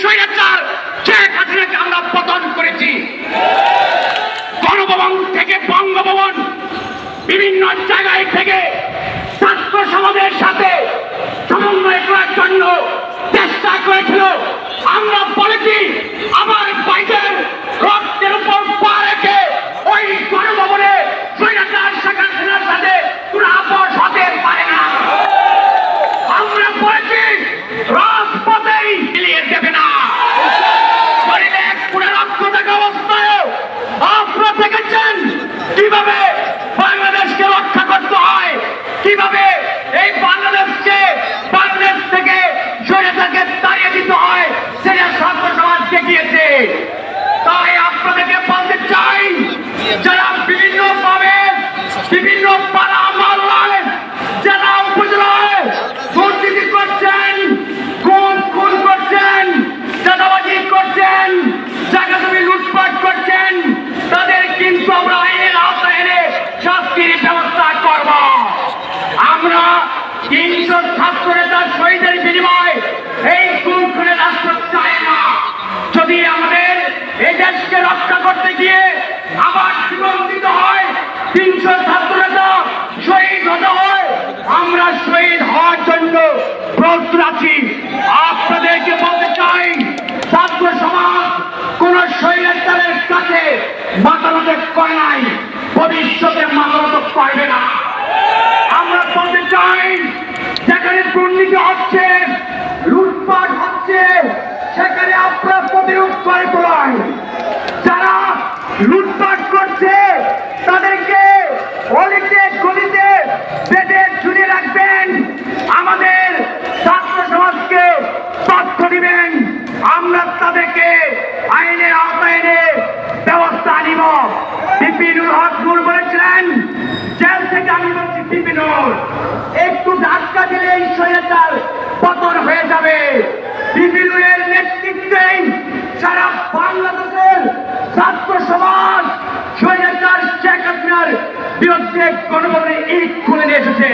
স্বৈরাচার শেখ আমরা পতন করেছি। গণভবন থেকে বঙ্গভবন বিভিন্ন জায়গায় থেকে ছাত্র সমাজের সাথে সমন্বয় করার জন্য চেষ্টা খুন খুনে রাষ্ট্র চাই না। যদি আমাদের এই দেশকে রক্ষা করতে গিয়ে আবার জীবন দিতে হয়, তিনশো ছাত্র নেতা শহীদ হতে হয়, আমরা শহীদ হওয়ার জন্য প্রস্তুত আছি। আপনাদেরকে বলতে চাই, ছাত্র সমাজ কোন শহীদের কাছে মাতানত করে নাই, ভবিষ্যতে মাতানত করবে না। আমরা বলতে চাই, যেখানে দুর্নীতি হচ্ছে লুটপাট হচ্ছে সেখানে আপনারা প্রতিরোধ করে তোলায় যারা লুটপাট করছে, তাদেরকে অলিতে গলিতে বেঁধে ঝুলিয়ে রাখবেন। আমাদের ছাত্র সমাজকে তথ্য দিবেন। আমরা তাদেরকে আইনের আওতায় এনে ব্যবস্থা নিব। বিপিনুর হক নূর বলেছিলেন, জেল থেকে আমি বলছি বিপিনুর একটু ধাক্কা দিলে এই স্বৈরাচার পতন হয়ে যাবে। ছাত্র সমাজ স্বৈরাচার শেখ হাসিনার বিরুদ্ধে গণভবনে ঈদ খুলে নিয়ে এসেছে।